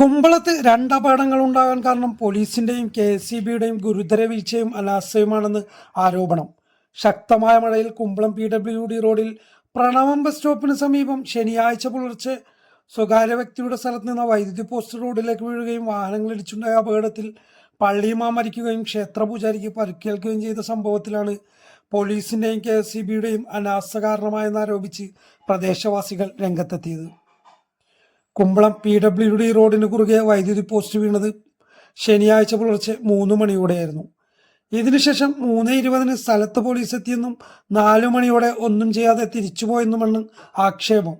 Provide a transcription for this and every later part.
കുമ്പളത്ത് രണ്ട് അപകടങ്ങൾ ഉണ്ടാകാൻ കാരണം പോലീസിന്റെയും കെ എസ് സി ബിയുടെയും ഗുരുതര വീഴ്ചയും അനാസ്ഥയുമാണെന്ന് ആരോപണം. ശക്തമായ മഴയിൽ കുമ്പളം പി ഡബ്ല്യു ഡി റോഡിൽ പ്രണവം ബസ് സ്റ്റോപ്പിന് സമീപം ശനിയാഴ്ച പുലർച്ചെ സ്വകാര്യ വ്യക്തിയുടെ സ്ഥലത്ത് നിന്ന് വൈദ്യുതി പോസ്റ്റ് റോഡിലേക്ക് വീഴുകയും വാഹനങ്ങളിടിച്ചുണ്ടായ അപകടത്തിൽ പള്ളിയുമാ മരിക്കുകയും ക്ഷേത്രപൂജാരിക്ക് പരുക്കേൽക്കുകയും ചെയ്ത സംഭവത്തിലാണ് പോലീസിന്റെയും കെ എസ് സി ബിയുടെയും അനാസ്ഥ കാരണമായെന്നാരോപിച്ച് പ്രദേശവാസികൾ രംഗത്തെത്തിയത്. കുമ്പളം പി ഡബ്ല്യു ഡി റോഡിന് കുറുകെ വൈദ്യുതി പോസ്റ്റ് വീണത് ശനിയാഴ്ച പുലർച്ചെ മൂന്ന് മണിയോടെയായിരുന്നു. ഇതിനുശേഷം മൂന്ന് ഇരുപതിന് സ്ഥലത്ത് പോലീസ് എത്തിയെന്നും നാലു മണിയോടെ ഒന്നും ചെയ്യാതെ തിരിച്ചുപോയെന്നുമാണ് ആക്ഷേപം.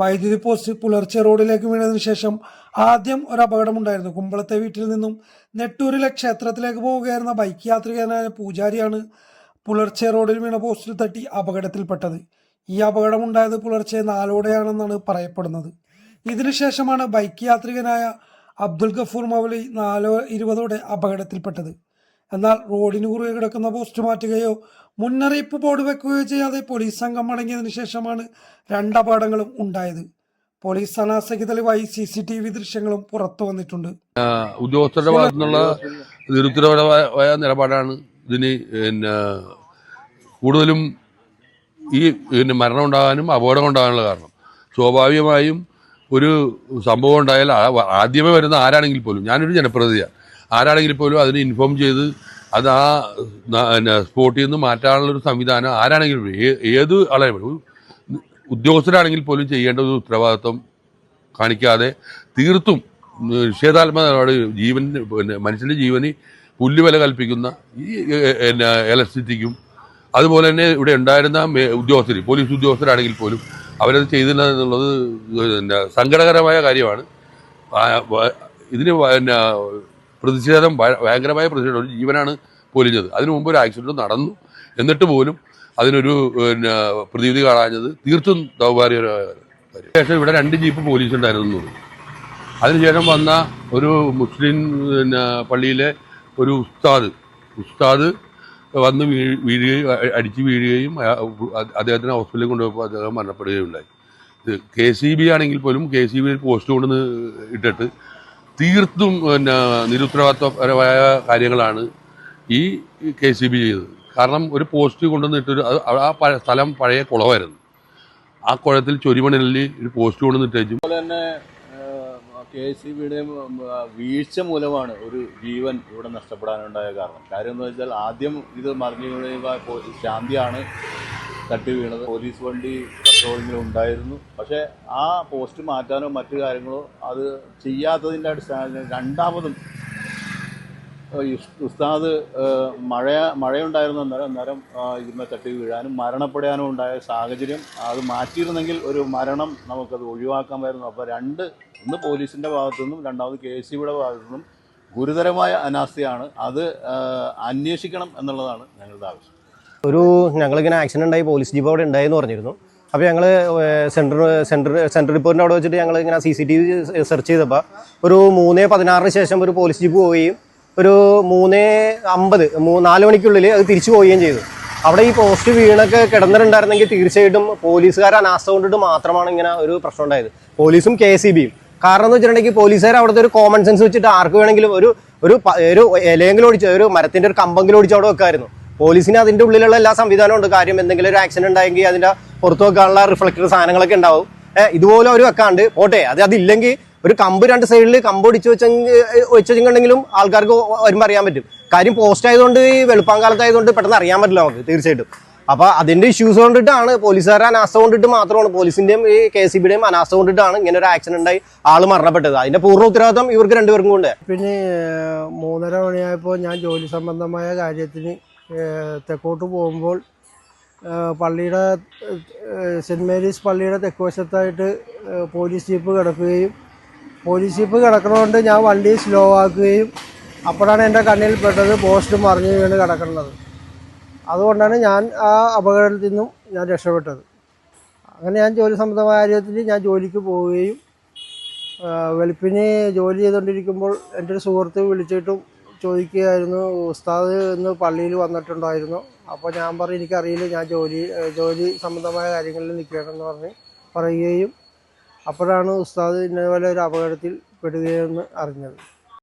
വൈദ്യുതി പോസ്റ്റ് പുലർച്ചെ റോഡിലേക്ക് വീണതിനു ശേഷം ആദ്യം ഒരു അപകടമുണ്ടായിരുന്നു കുമ്പളത്തെ വീട്ടിൽ നിന്നും നെട്ടൂരിലെ ക്ഷേത്രത്തിലേക്ക് പോവുകയായിരുന്ന ബൈക്ക് യാത്രികനായ പൂജാരിയാണ് പുലർച്ചെ റോഡിൽ വീണ പോസ്റ്റിൽ തട്ടി അപകടത്തിൽപ്പെട്ടത്. ഈ അപകടമുണ്ടായത് പുലർച്ചെ നാലോടെയാണെന്നാണ് പറയപ്പെടുന്നത്. ഇതിനുശേഷമാണ് ബൈക്ക് യാത്രികനായ അബ്ദുൽ ഗഫൂർ മൗലി നാലോ ഇരുപതോടെ അപകടത്തിൽപ്പെട്ടത്. എന്നാൽ റോഡിന് കുറുകെ കിടക്കുന്ന പോസ്റ്റ് മാറ്റുകയോ മുന്നറിയിപ്പ് ബോർഡ് വെക്കുകയോ ചെയ്യാതെ പോലീസ് സംഘം മടങ്ങിയതിനു ശേഷമാണ് രണ്ട് അപകടങ്ങളും ഉണ്ടായത്. പോലീസ് അനാസയ്ക്ക് തെളിവായി സി സി ടി വി ദൃശ്യങ്ങളും പുറത്തു വന്നിട്ടുണ്ട്. ഉദ്യോഗസ്ഥരുടെ ഭാഗത്തു നിന്നുള്ള നിരുത്തരവാദമായ നിലപാടാണ് ഇതിന് പിന്നെ കൂടുതലും ഈ പിന്നെ മരണം ഉണ്ടാകാനും അപകടം ഉണ്ടാകാനുള്ള കാരണം. സ്വാഭാവികമായും ഒരു സംഭവം ഉണ്ടായാൽ ആദ്യമേ വരുന്ന ആരാണെങ്കിൽ പോലും ഞാനൊരു ജനപ്രതിനിധിയാണ്. ആരാണെങ്കിൽ പോലും അതിനെ ഇൻഫോം ചെയ്ത് അത് ആ സ്പോട്ടിൽ നിന്ന് മാറ്റാനുള്ളൊരു സംവിധാനം ആരാണെങ്കിലും ഏത് ആളെ ഉദ്യോഗസ്ഥരാണെങ്കിൽ പോലും ചെയ്യേണ്ട ഒരു ഉത്തരവാദിത്വം കാണിക്കാതെ തീർത്തും നിഷേധാത്മകമാണ് ജീവൻ പിന്നെ മനുഷ്യന്റെ ജീവന് പുല്ലുവില കൽപ്പിക്കുന്ന ഈ എലക്ട്രിസിറ്റിക്കും അതുപോലെ തന്നെ ഇവിടെ ഉണ്ടായിരുന്ന ഉദ്യോഗസ്ഥർ പോലീസ് ഉദ്യോഗസ്ഥരാണെങ്കിൽ പോലും അവരത് ചെയ്തില്ല എന്നുള്ളത് പിന്നെ സങ്കടകരമായ കാര്യമാണ്. ഇതിന് പിന്നെ പ്രതിഷേധം ഭയങ്കരമായ പ്രതിഷേധം. ഒരു ജീവനാണ് പൊലിഞ്ഞത്. അതിനു മുമ്പ് ഒരു ആക്സിഡന്റ് നടന്നു. എന്നിട്ട് പോലും അതിനൊരു പിന്നെ പ്രതിവിധി കാണാഞ്ഞത് തീർത്തും ദൗർഭാഗ്യകരമായ ശേഷം ഇവിടെ രണ്ട് ജീപ്പ് പോലീസ് ഉണ്ടായിരുന്നു. അതിനുശേഷം വന്ന ഒരു മുസ്ലിം പിന്നെ പള്ളിയിലെ ഒരു ഉസ്താദ് ഉസ്താദ് വന്ന് വീഴ് വീഴുകയും അടിച്ച് വീഴുകയും അദ്ദേഹത്തിന് ഹോസ്പിറ്റലിൽ കൊണ്ടുപോയപ്പോൾ അദ്ദേഹം മരണപ്പെടുകയും ഉണ്ടായി കെ സി ബി ആണെങ്കിൽ പോലും കെ സി ബി പോസ്റ്റ് കൊണ്ടുവന്ന് ഇട്ടിട്ട് തീർത്തും പിന്നെ നിരുത്തരവാദിത്വപരമായ കാര്യങ്ങളാണ് ഈ കെ സി ബി ചെയ്തത്. കാരണം ഒരു പോസ്റ്റ് കൊണ്ടുവന്ന് ഇട്ടൊരു ആ സ്ഥലം പഴയ കുളമായിരുന്നു. ആ കുളത്തിൽ ചൊരിമണലിൽ ഒരു പോസ്റ്റ് കൊണ്ടുവന്ന് ഇട്ടേച്ചും അതുപോലെ തന്നെ കെ സി ബിയുടെ വീഴ്ച മൂലമാണ് ഒരു ജീവൻ ഇവിടെ നഷ്ടപ്പെടാനുണ്ടായ കാരണം. കാര്യം എന്ന് വെച്ചാൽ ആദ്യം ഇത് മറിഞ്ഞു ശാന്തിയാണ് തട്ടി വീണത്. പോലീസ് വണ്ടി പെട്രോളിങ്ങിൽ ഉണ്ടായിരുന്നു. പക്ഷേ ആ പോസ്റ്റ് മാറ്റാനോ മറ്റു കാര്യങ്ങളോ അത് ചെയ്യാത്തതിന്റെ അടിസ്ഥാനത്തിൽ രണ്ടാമതും ഉസ്താദ് മഴ മഴയുണ്ടായിരുന്ന അന്നേരം അന്നേരം ഇതിന്മേൽ തട്ടി വീഴാനും മരണപ്പെടാനും ഉണ്ടായ സാഹചര്യം അത് മാറ്റിയിരുന്നെങ്കിൽ ഒരു മരണം നമുക്കത് ഒഴിവാക്കാമായിരുന്നു അപ്പോൾ രണ്ട് ഒന്ന് പോലീസിന്റെ ഭാഗത്തു നിന്നും രണ്ടാമത് കെ എസ് സിയുടെ ഭാഗത്തു നിന്നും ഗുരുതരമായ അനാസ്ഥയാണ് അത് അന്വേഷിക്കണം എന്നുള്ളതാണ് ഞങ്ങളുടെ ആവശ്യം. ഒരു ഞങ്ങളിങ്ങനെ ആക്സിഡന്റ് ഉണ്ടായി പോലീസ് ജീപ്പ് അവിടെ ഉണ്ടായെന്ന് പറഞ്ഞിരുന്നു. അപ്പോൾ ഞങ്ങൾ സെൻട്രൽ സെൻട്രൽ സെൻട്രൽ റിപ്പോർട്ടിന്റെ അവിടെ വെച്ചിട്ട് ഞങ്ങൾ ഇങ്ങനെ C C T V search ചെയ്തപ്പോൾ ഒരു മൂന്ന് പതിനാറിന് ശേഷം ഒരു പോലീസ് ജീപ്പ് പോവുകയും ഒരു മൂന്ന് അമ്പത് നാല് മണിക്കുള്ളിൽ അത് തിരിച്ചു പോവുകയും ചെയ്തു. അവിടെ ഈ പോസ്റ്റ് വീണൊക്കെ കിടന്നിട്ടുണ്ടായിരുന്നെങ്കിൽ തീർച്ചയായിട്ടും പോലീസുകാർ അനാസ്ഥ കൊണ്ടിട്ട് മാത്രമാണ് ഇങ്ങനെ ഒരു പ്രശ്നം ഉണ്ടായത്. പോലീസും കെ സി ബിയും. കാരണം എന്ന് വെച്ചിട്ടുണ്ടെങ്കിൽ പോലീസുകാർ അവിടുത്തെ ഒരു കോമൺ സെൻസ് വെച്ചിട്ട് ആർക്ക് വേണമെങ്കിലും ഒരു ഒരു ഒരു ഇലയെങ്കിലും ഓടിച്ച് ഒരു മരത്തിന്റെ ഒരു കമ്പെങ്കിലും ഓടിച്ച് അവിടെ വെക്കായിരുന്നു. പോലീസിന് അതിന്റെ ഉള്ളിലുള്ള എല്ലാ സംവിധാനവും ഉണ്ട്. കാര്യം എന്തെങ്കിലും ഒരു ആക്സിഡന്റ് ഉണ്ടായെങ്കിൽ അതിന്റെ പുറത്ത് വെക്കാനുള്ള റിഫ്ലക്ടർ സാധനങ്ങളൊക്കെ ഉണ്ടാവും. ഇതുപോലെ അവർ വെക്കാണ്ട്. പോട്ടെ അത് അതില്ലെങ്കിൽ ഒരു കമ്പ് രണ്ട് സൈഡിൽ കമ്പ് ഒടിച്ച് വെച്ചെങ്കിൽ വെച്ചിട്ടുണ്ടെങ്കിലും ആൾക്കാർക്ക് വരുമ്പോൾ അറിയാൻ പറ്റും. കാര്യം പോസ്റ്റ് ആയതുകൊണ്ട് ഈ വെളുപ്പാങ്കാലത്തായതുകൊണ്ട് പെട്ടെന്ന് അറിയാൻ പറ്റില്ല നമുക്ക് തീർച്ചയായിട്ടും. അപ്പൊ അതിന്റെ ഇഷ്യൂസ് കൊണ്ടിട്ടാണ് പോലീസുകാരുടെ അനാസ്ഥ കൊണ്ടിട്ട് മാത്രമാണ് പോലീസിന്റെയും ഈ കെ സി ബിയുടെയും അനാസ്ഥ കൊണ്ടിട്ടാണ് ഇങ്ങനെ ഒരു ആക്സിഡന്റ് ഉണ്ടായി ആൾ മരണപ്പെട്ടത്. അതിന്റെ പൂർണ ഉത്തരവാദിത്വം ഇവർക്ക് രണ്ടുപേർക്കും കൊണ്ട് പിന്നെ മൂന്നര മണിയായപ്പോൾ ഞാൻ ജോലി സംബന്ധമായ കാര്യത്തിന് തെക്കോട്ട് പോകുമ്പോൾ പള്ളിയുടെ സെന്റ് മേരീസ് പള്ളിയുടെ തെക്കുവശത്തായിട്ട് പോലീസ് ജീപ്പ് കിടക്കുകയും പോലീസ് ജീപ്പ് കിടക്കണതുകൊണ്ട് ഞാൻ വണ്ടി സ്ലോ ആക്കുകയും അപ്പോഴാണ് എന്റെ കണ്ണിൽ പെട്ടത് പോസ്റ്റ് മറിഞ്ഞ് വീണ് കിടക്കുന്നത് അതുകൊണ്ടാണ് ഞാൻ ആ അപകടത്തിൽ നിന്നും ഞാൻ രക്ഷപ്പെട്ടത്. അങ്ങനെ ഞാൻ ജോലി സംബന്ധമായ കാര്യത്തിൽ ഞാൻ ജോലിക്ക് പോവുകയും വെളുപ്പിന് ജോലി ചെയ്തുകൊണ്ടിരിക്കുമ്പോൾ എന്റെ ഒരു സുഹൃത്ത് വിളിച്ചിട്ടും ചോദിക്കുകയായിരുന്നു ഉസ്താദ് ഇന്ന് പള്ളിയിൽ വന്നിട്ടുണ്ടായിരുന്നു. അപ്പോൾ ഞാൻ പറഞ്ഞു എനിക്കറിയില്ല ഞാൻ ജോലി ജോലി സംബന്ധമായ കാര്യങ്ങളിൽ നിൽക്കുകയാണെന്ന് പറഞ്ഞ് പറയുകയും അപ്പോഴാണ് ഉസ്താദ് ഇന്നപോലെ ഒരു അപകടത്തിൽ പെടുകയെന്ന് അറിഞ്ഞത്.